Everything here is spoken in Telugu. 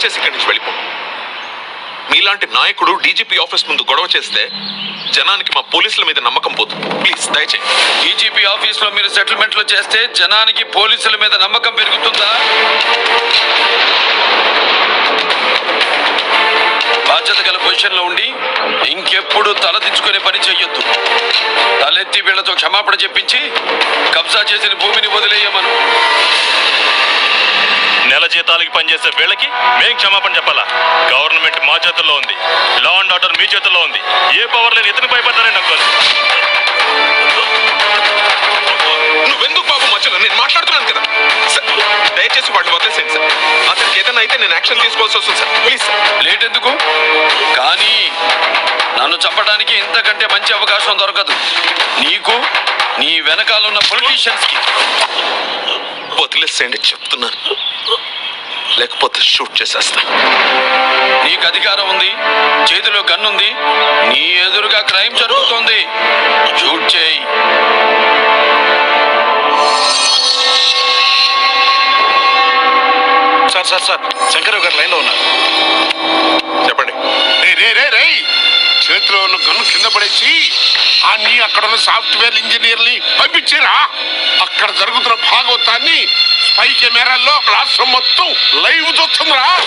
దయచేసి ఇక్కడి నుంచి వెళ్ళిపోండి మీలాంటి నాయకుడు డీజీపీ ఆఫీస్ ముందు గొడవ చేస్తే జనానికి మా పోలీసుల మీద నమ్మకం పోతుంది ప్లీజ్ దయచేసి డీజీపీ ఆఫీస్లో మీరు సెటిల్మెంట్లు చేస్తే జనానికి పోలీసుల మీద నమ్మకం పెరుగుతుందా? బాధ్యత గల పొజిషన్లో ఉండి ఇంకెప్పుడు తలదించుకునే పని చెయ్యొద్దు. తలెత్తి వీళ్ళతో క్షమాపణ చెప్పించి కబ్జా చేసిన భూమిని వదిలేయమను. జీతాలకి పనిచేసే వీళ్ళకి మేం క్షమాపణ చెప్పాలా? గవర్నమెంట్ మా చేతుల్లో ఉంది. లా అండ్ ఆర్డర్ మీ చేతుల్లో ఉంది. ఏ పవర్ లేని ఇతని భయపడతారని నాకు నువ్వెందుకు బాబు మధ్యలో నేను మాట్లాడుతున్నాను కదా. సార్ దయచేసి వాడిని వదిలేసేయండి సార్. అతనికి ఏదైనా అయితే నేను యాక్షన్ తీసుకోవాల్సి వస్తుంది సార్. Please sir. లేట్ ఎందుకు? కానీ నన్ను చంపడానికి ఇంతకంటే మంచి అవకాశం దొరకదు. నీకు నీ వెనకాలన్న పొలిటీషియన్స్కి. వదిలేసేయండి చెప్తున్నాను. లేకపోతే షూట్ చేసేస్తా. నీకు అధికారం ఉంది చేతిలో గన్నుంది నీ ఎదురుగా క్రైమ్ జరుగుతోంది. షూట్ చేయి. సార్ సార్ సార్ శంకర్ గారు లైన్లో ఉన్నారు. చెప్పండి. రే రే రే రే చేతిలో ఉన్న గన్ను కింద పడేసి అన్ని అక్కడ ఉన్న సాఫ్ట్వేర్ ఇంజనీర్ని పంపించారా. అక్కడ జరుగుతున్న భాగవతాన్ని స్పై కెమెరాల్లో రాష్ట్రం మొత్తం లైవ్ చూస్తుందిరా.